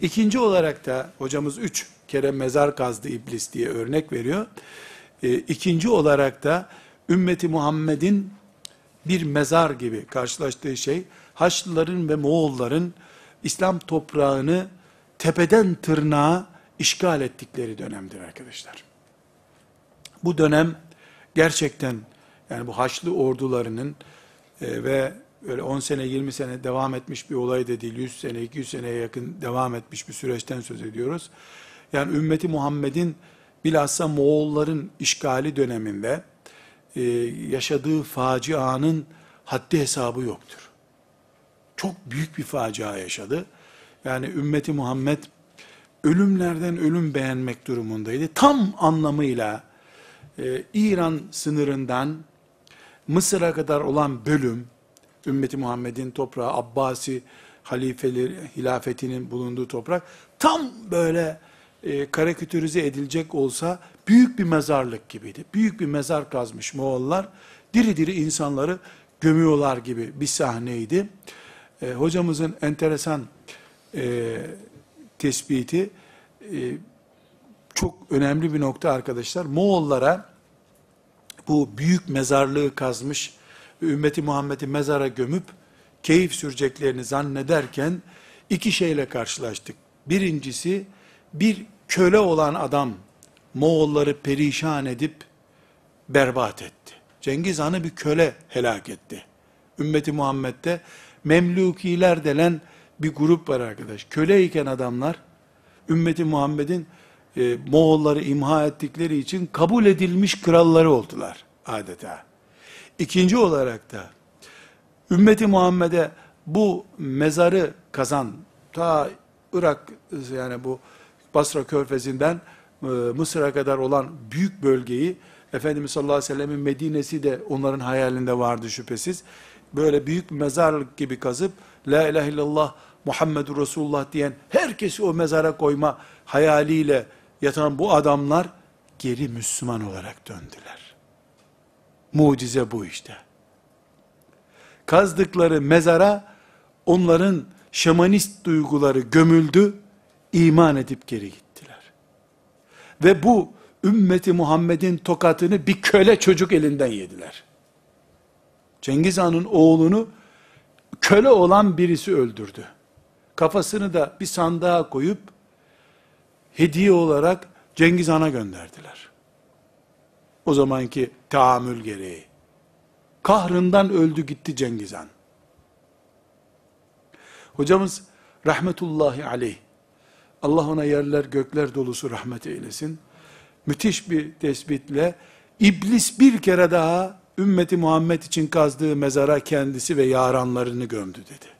İkinci olarak da hocamız üç kere mezar kazdı iblis diye örnek veriyor. E, ikinci olarak da ümmeti Muhammed'in bir mezar gibi karşılaştığı şey Haçlıların ve Moğolların İslam toprağını tepeden tırnağa işgal ettikleri dönemdir arkadaşlar. Bu dönem gerçekten yani bu Haçlı ordularının e, ve öyle 10 sene 20 sene devam etmiş bir olay da değil. 100 sene 200 seneye yakın devam etmiş bir süreçten söz ediyoruz. Yani ümmeti Muhammed'in bilhassa Moğolların işgali döneminde e, yaşadığı facianın haddi hesabı yoktur. Çok büyük bir facia yaşadı. Yani ümmeti Muhammed ölümlerden ölüm beğenmek durumundaydı. Tam anlamıyla e, İran sınırından Mısır'a kadar olan bölüm, ümmeti Muhammed'in toprağı, Abbasi halifeleri, hilafetinin bulunduğu toprak, tam böyle e, karikatürize edilecek olsa büyük bir mezarlık gibiydi. Büyük bir mezar kazmış Moğollar, diri diri insanları gömüyorlar gibi bir sahneydi. E, hocamızın enteresan e, tespiti, e, çok önemli bir nokta arkadaşlar. Moğollara bu büyük mezarlığı kazmış ümmeti Muhammed'i mezara gömüp keyif süreceklerini zannederken iki şeyle karşılaştık. Birincisi bir köle olan adam Moğolları perişan edip berbat etti. Cengiz Han'ı bir köle helak etti. Ümmeti Muhammed'de Memlukiler denen bir grup var arkadaş. Köleyken adamlar ümmeti Muhammed'in e, Moğolları imha ettikleri için kabul edilmiş kralları oldular adeta. İkinci olarak da ümmeti Muhammed'e bu mezarı kazan ta Irak yani bu Basra Körfezi'nden e, Mısır'a kadar olan büyük bölgeyi Efendimiz sallallahu aleyhi ve sellemin Medine'si de onların hayalinde vardı şüphesiz. Böyle büyük bir mezarlık gibi kazıp La ilahe illallah Muhammedur Resulullah diyen herkesi o mezara koyma hayaliyle yatan bu adamlar geri Müslüman olarak döndüler. Mucize bu işte. Kazdıkları mezara onların şamanist duyguları gömüldü, iman edip geri gittiler. Ve bu ümmeti Muhammed'in tokatını bir köle çocuk elinden yediler. Cengiz Han'ın oğlunu köle olan birisi öldürdü. Kafasını da bir sandığa koyup hediye olarak Cengiz Han'a gönderdiler. O zamanki tahammül gereği. Kahrından öldü gitti Cengiz Han. Hocamız rahmetullahi aleyh, Allah ona yerler gökler dolusu rahmet eylesin. Müthiş bir tespitle, iblis bir kere daha ümmeti Muhammed için kazdığı mezara kendisi ve yaranlarını gömdü dedi.